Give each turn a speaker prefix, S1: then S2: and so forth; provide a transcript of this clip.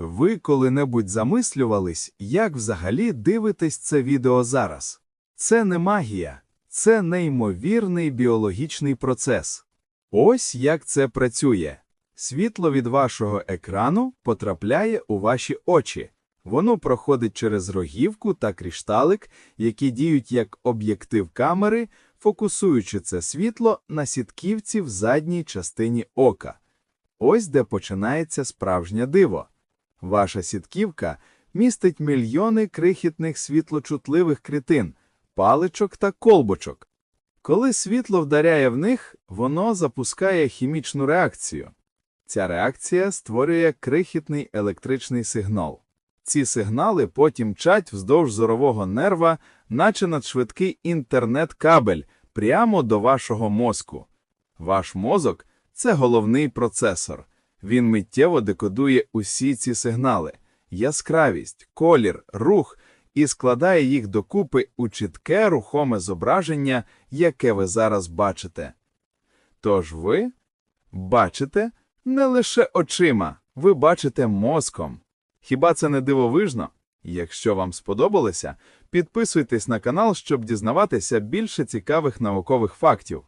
S1: Ви коли-небудь замислювались, як взагалі дивитесь це відео зараз? Це не магія, це неймовірний біологічний процес. Ось як це працює. Світло від вашого екрану потрапляє у ваші очі. Воно проходить через рогівку та крішталик, які діють як об'єктив камери, фокусуючи це світло на сітківці в задній частині ока. Ось де починається справжнє диво. Ваша сітківка містить мільйони крихітних світлочутливих клітин, паличок та колбочок. Коли світло вдаряє в них, воно запускає хімічну реакцію. Ця реакція створює крихітний електричний сигнал. Ці сигнали потім мчать вздовж зорового нерва, наче надшвидкий інтернет-кабель, прямо до вашого мозку. Ваш мозок це головний процесор. Він миттєво декодує усі ці сигнали, яскравість, колір, рух і складає їх докупи у чітке рухоме зображення, яке ви зараз бачите. Тож ви бачите не лише очима, ви бачите мозком. Хіба це не дивовижно? Якщо вам сподобалося, підписуйтесь на канал, щоб дізнаватися більше цікавих наукових фактів.